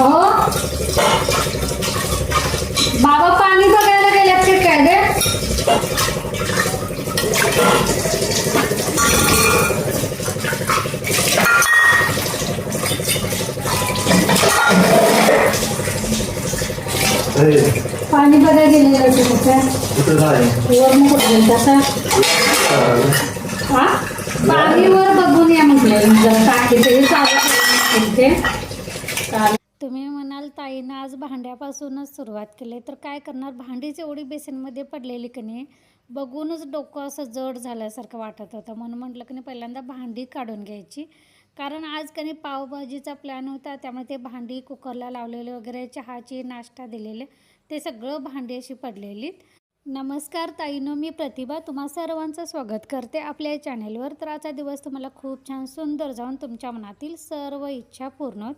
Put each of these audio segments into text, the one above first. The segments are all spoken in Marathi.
अहो बाबा पाणी बघायला गेल्यात ते काय गे? पाणी बघायला गेलेलं काय? वर मग कुठं तसा हा? पाणी वर बघून या म्हटलं. जर टाकी तरी चालू ते चालेल. तुम्ही म्हणाल ताईनं आज भांड्यापासूनच सुरुवात केली. तर काय करणार? भांडीच एवढी बेसिनमध्ये पडलेली की नाही बघूनच डोकं असं जड झाल्यासारखं वाटत होतं. म्हणून म्हटलं की नाही पहिल्यांदा भांडी काढून घ्यायची. कारण आज का पावभाजीचा प्लॅन होता त्यामुळे ते भांडी कुकरला लावलेले वगैरे चहाची नाश्ता दिलेले ते सगळं भांडी अशी पडलेली. नमस्कार ताईनो मी प्रतिभा तुम्हा सर्वांचं स्वागत करते आपल्या या चॅनेलवर तर आजचा दिवस तुम्हाला खूप छान सुंदर जाऊन तुमच्या मनातील सर्व इच्छा पूर्ण होत.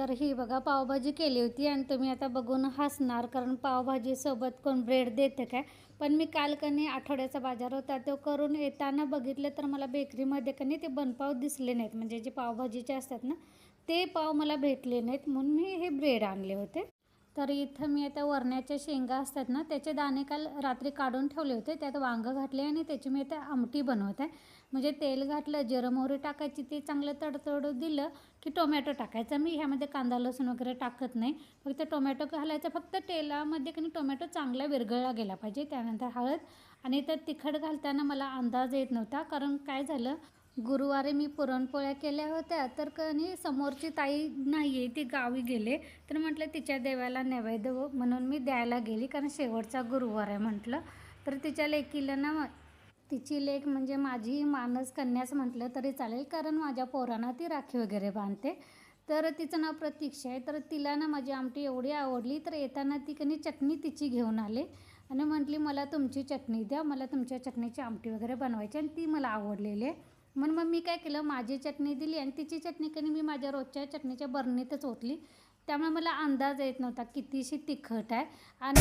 तर ही बघा पावभाजी केली होती आणि तुम्ही आता बघून हसणार कारण पावभाजीसोबत कोण ब्रेड देते काय? पण मी काल कनी आठवड्याचा बाजार होता तो करून येताना बघितलं तर मला बेकरीमध्ये कनी ते बनपाव दिसले नाहीत. म्हणजे जे पावभाजीचे असतात ना ते पाव मला भेटले नाहीत म्हणून मी हे ब्रेड आणले होते. तर इथं मी आता वरण्याच्या शेंगा असतात ना त्याचे दाणे काल रात्री काढून ठेवले होते. त्यात वांगं घातले आणि त्याची मी आता आमटी बनवत. आहे म्हणजे तेल घातलं जिरं मोहरी टाकायची ते चांगलं तडतडू दिलं की टोमॅटो टाकायचा. मी ह्यामध्ये कांदा लसूण वगैरे टाकत नाही. फक्त टोमॅटो घालायचा. फक्त तेलामध्ये की नाही टोमॅटो चांगला विरघळला गेला पाहिजे. त्यानंतर हळद आणि त्यात तिखट घालताना मला अंदाज येत नव्हता. कारण काय झालं गुरुवारी मी पुरणपोळ्या केल्या होत्या तर कनी समोरची ताई नाही आहे ती गावी गेले. तर म्हटलं तिच्या देवाला नैवेद्य म्हणून मी द्यायला गेली कारण शेवटचा गुरुवार आहे म्हटलं. तर तिच्या लेकीला ना तिची लेक म्हणजे माझी मानस कन्याच म्हटलं तरी चालेल कारण माझ्या पोरांना ती राखी वगैरे बांधते. तर तिचं नाव प्रतीक्षा आहे तर तिला ना माझी आमटी एवढी आवडली तर येताना ती कनी चटणी तिची घेऊन आले. आणि म्हटली मला तुमची चटणी द्या मला तुमच्या चटणीची आमटी वगैरे बनवायची आणि ती मला आवडलेली आहे. म्हणून मग मी काय केलं माझी चटणी दिली आणि तिची चटणी कनी मी माझ्या रोजच्या चटणीच्या बरणीतच ओतली. त्यामुळे मला अंदाज येत नव्हता कितीशी तिखट आहे आणि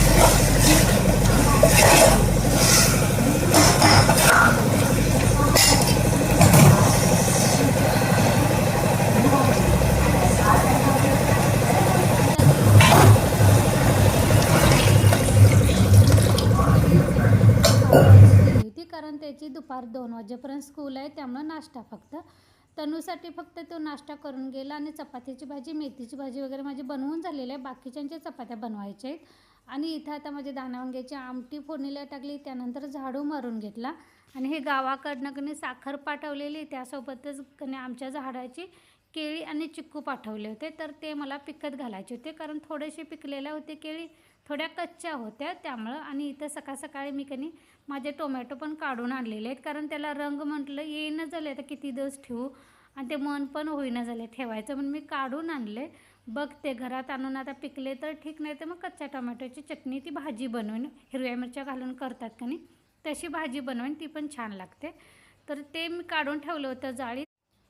होती कारण त्याची दुपार दोन वाजेपर्यंत स्कूल आहे त्यामुळं नाश्ता फक्त. तनूसाठी फक्त तो नाश्ता करून गेला आणि चपातीची भाजी मेथीची भाजी वगैरे माझी बनवून झालेली आहे. बाकीच्यांच्या चपात्या बनवायच्या आहेत. आणि इथं आता म्हणजे दाणावांग्याची आमटी फोडणीला टाकली त्यानंतर झाडू मारून घेतला. आणि हे गावाकडनं कणी साखर पाठवलेली त्यासोबतच कणी आमच्या झाडाची केळी आणि चिक्कू पाठवले होते. तर ते मला पिकत घालायचे होते कारण थोडेसे पिकलेल्या होते केळी. थोड्या कच्च्या होत्या त्यामुळं आणि इथं सकाळ सकाळी मी कनी माझे टोमॅटो पण काढून आणलेले आहेत. कारण त्याला रंग म्हटलं येईना झाले आता किती दिवस ठेवू? आणि ते मन पण होईना झाले ठेवायचं म्हणून मी काढून आणले. बघते घरात आणून आता पिकले तर ठीक नाही तर मग कच्च्या टोमॅटोची चटणी ती भाजी बनवून हिरव्या मिरच्या घालून करतात का नाही तशी भाजी बनवून ती पण छान लागते. तर ते मी काढून ठेवलं होतं जाळीत.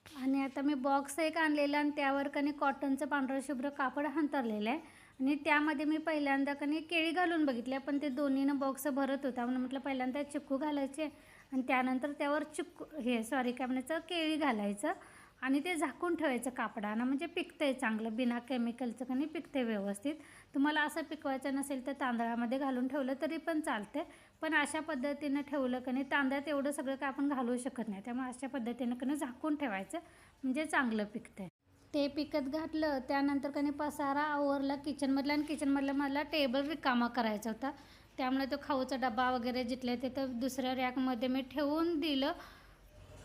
आणि आता मी बॉक्स एक आणलेला आणि त्यावर कनी कॉटनचं पांढरं शुभ्र कापड हंतरलेलं आहे. आणि त्यामध्ये मी पहिल्यांदा कनी केळी घालून बघितल्या पण ते दोन्हीनं बॉक्स भरत होता. म्हणून म्हटलं पहिल्यांदा चिक्कू घालायचे आणि त्यानंतर त्यावर चिक्कू हे सॉरी काय म्हणायचं? केळी घालायचं आणि ते झाकून ठेवायचं कापडानं. म्हणजे पिकतं आहे चांगलं. बिना केमिकलचं कनी पिकते व्यवस्थित. तुम्हाला असं पिकवायचं नसेल तर तांदळामध्ये घालून ठेवलं तरी पण चालते पण अशा पद्धतीनं ठेवलं कनी तांदळात एवढं सगळं काय आपण घालू शकत नाही. त्यामुळे अशा पद्धतीनं का झाकून ठेवायचं. म्हणजे चांगलं पिकतं आहे ते पिकत घातलं त्यानंतर का पसारा आवरला किचनमधला आणि किचनमधला मला टेबल रिकामा करायचा होता. त्यामुळे तो खाऊचा डबा वगैरे जिथले तिथं दुसऱ्या रॅकमध्ये मी ठेवून दिलं.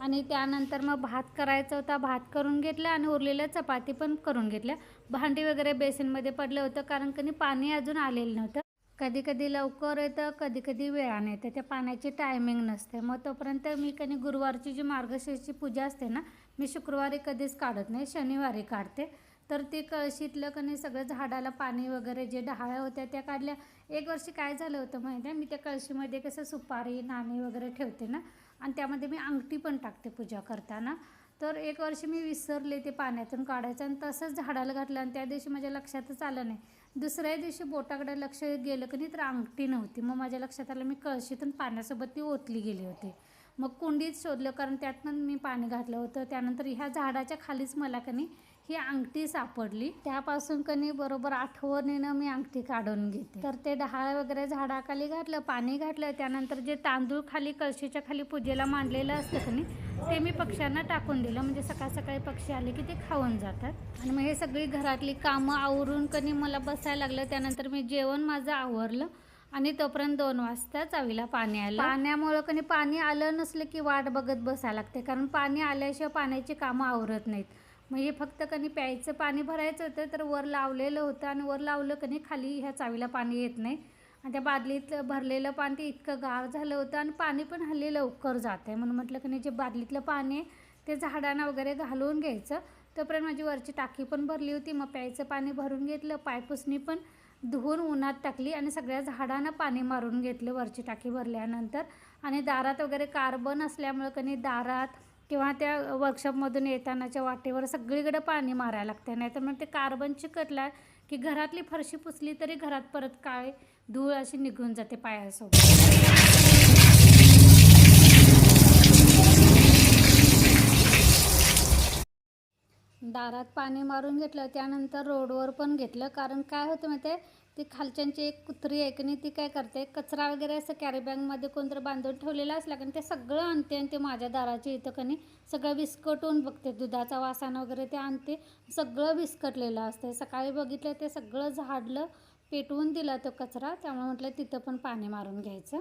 आणि त्यानंतर मग भात करायचा होता भात करून घेतला आणि उरलेल्या चपाती पण करून घेतल्या. भांडी वगैरे बेसिनमध्ये पडलं होतं कारण कधी पाणी अजून आलेलं नव्हतं. कधी कधी लवकर येतं कधी कधी वेळाने येतं. त्या पाण्याची टायमिंग नसते. मग तोपर्यंत मी कधी गुरुवारची जी मार्गशीर्षची पूजा असते ना मी शुक्रवारी कधीच काढत नाही शनिवारी काढते. तर ते कळशीतलं कणी सगळं झाडाला पाणी वगैरे जे डहाळ्या होत्या त्या काढल्या. एक वर्षी काय झालं होतं माहिती आहे? मी त्या कळशीमध्ये कसं सुपारी नाणी वगैरे ठेवते ना आणि त्यामध्ये मी अंगठी पण टाकते पूजा करताना. तर एक वर्षी मी विसरले ते पाण्यातून काढायचं आणि तसंच झाडाला घातलं आणि त्या दिवशी माझ्या लक्षातच आलं नाही. दुसऱ्या दिवशी बोटाकडे लक्ष गेलं की नाही तर अंगठी नव्हती. मग माझ्या लक्षात आलं मी कळशीतून पाण्यासोबत ती ओतली गेली होती. मग कुंडीत शोधलं कारण त्यात पण मी पाणी घातलं होतं. त्यानंतर ह्या झाडाच्या खालीच मला का नाही ही अंगठी सापडली. त्यापासून कनी बरोबर आठवणीनं मी अंगठी काढून घेते. तर ते डहाळ वगैरे झाडाखाली घातलं पाणी घातलं त्यानंतर जे तांदूळ खाली कळशीच्या खाली पूजेला मांडलेलं असतं कनी ते मी पक्ष्यांना टाकून दिलं. म्हणजे सकाळ सकाळी पक्षी आले की ते खाऊन जातात. आणि मग हे सगळी घरातली कामं आवरून कनी मला बसायला लागलं. त्यानंतर मी जेवण माझं आवरलं आणि तोपर्यंत दोन वाजता चावीला पाणी आलं. पाण्यामुळं कनी पाणी आलं नसलं की वाट बघत बसायला लागते. कारण पाणी आल्याशिवाय पाण्याची कामं आवरत नाहीत. मग हे फक्त कनी प्यायचं पाणी भरायचं होतं तर वर लावलेलं होतं आणि वर लावलं कणी खाली ह्या चावीला पाणी येत नाही. आणि त्या बादलीत भरलेलं पाणी ते इतकं गार झालं होतं आणि पाणी पण हल्ली लवकर जात आहे म्हणून म्हटलं की जे बादलीतलं पाणी आहे ते झाडांना वगैरे घालून घ्यायचं. तोपर्यंत माझी वरची टाकी पण भरली होती. मग प्यायचं पाणी भरून घेतलं पायपुसणी पण धुवून उन्हात टाकली आणि सगळ्या झाडांना पाणी मारून घेतलं वरची टाकी भरल्यानंतर. आणि दारात वगैरे कार्बन असल्यामुळं कनी दारात किंवा त्या वर्कशॉपमधून येतानाच्या वाटेवर सगळीकडे पाणी मारायला लागते नाही तर मग ते कार्बन चिकटला की घरातली फरशी पुसली तरी घरात परत काय धूळ अशी निघून जाते पायासोबत. दारात पाणी मारून घेतलं त्यानंतर रोडवर पण घेतलं. कारण काय होतं माहिती आहे ती खालच्यांची एक कुत्री आहे की नाही ती काय करते कचरा वगैरे असं कॅरीबॅगमध्ये कोणतरी बांधून ठेवलेला असला कारण ते सगळं आणते आणि ते माझ्या दाराच्या इथं का नाही सगळं विस्कटून बघते दुधाचा वासान वगैरे ते आणते सगळं विस्कटलेलं असते सकाळी बघितलं ते सगळं झाडलं पेटवून दिला तो कचरा त्यामुळे म्हटलं तिथं पण पाणी मारून घ्यायचं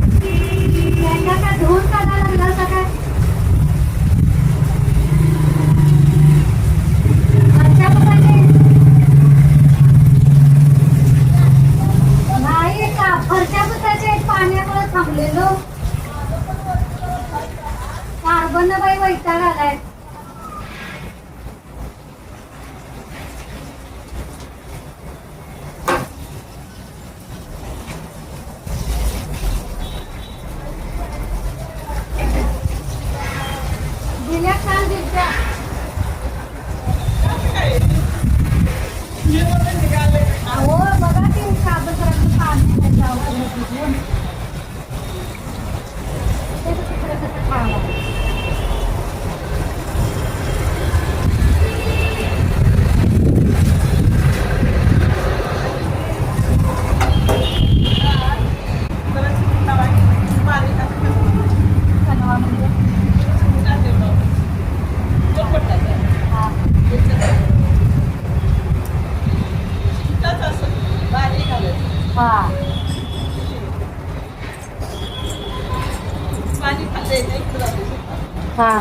त्यांना काय धुवून काढायला लागला होता काय वरच्या पुसायचे? नाही का फरच्या पुसायचे पाण्यामुळे थांबलेलो कार्बन बाई वैताग आलाय दिल्या काल दिल्या अहो बघा ते कागदपत्राचं पाणी त्याच्या औषधात भिजवून. ते तिकडे कसं खावं लागलं. कनवा म्हणजे हा. हा हा.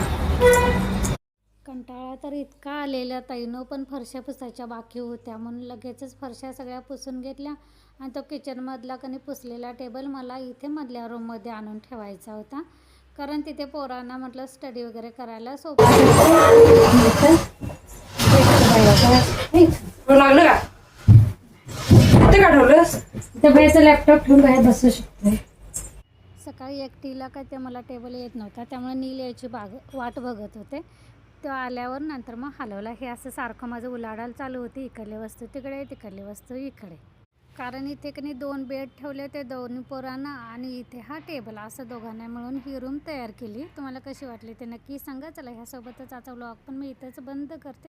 कंटाळा तर इतका आलेला ताईनं पण फरशा पुसायच्या बाकी होत्या. म्हणून लगेचच फरशा सगळ्या पुसून घेतल्या आणि तो किचनमधला कणी पुसलेला टेबल मला इथे मधल्या रूममध्ये आणून ठेवायचा होता. कारण तिथे पोरांना म्हटलं स्टडी वगैरे करायला सोपं लागलं का? ते का ठेवलंस? लॅपटॉप ठेवून बाहेर बसू शकते सकाळी एकटीला काय ते मला टेबल येत नव्हता. त्यामुळे नील यायची बाग वाट बघत होते. तो आल्यावर नंतर मग हलवला. हे असं सारखं माझं उलाढाल चालू होती. इकडली वस्तू तिकडे तिकडली वस्तू इकडे. कारण इथे कनी दोन बेड ठेवले ते दोन्ही पोरांना आणि इथे हा टेबल असं दोघांना मिळून ही रूम तयार केली. तुम्हाला कशी वाटली ते नक्की सांगा. चला ह्यासोबतच आता व्लॉग पण मी इथंच बंद करते.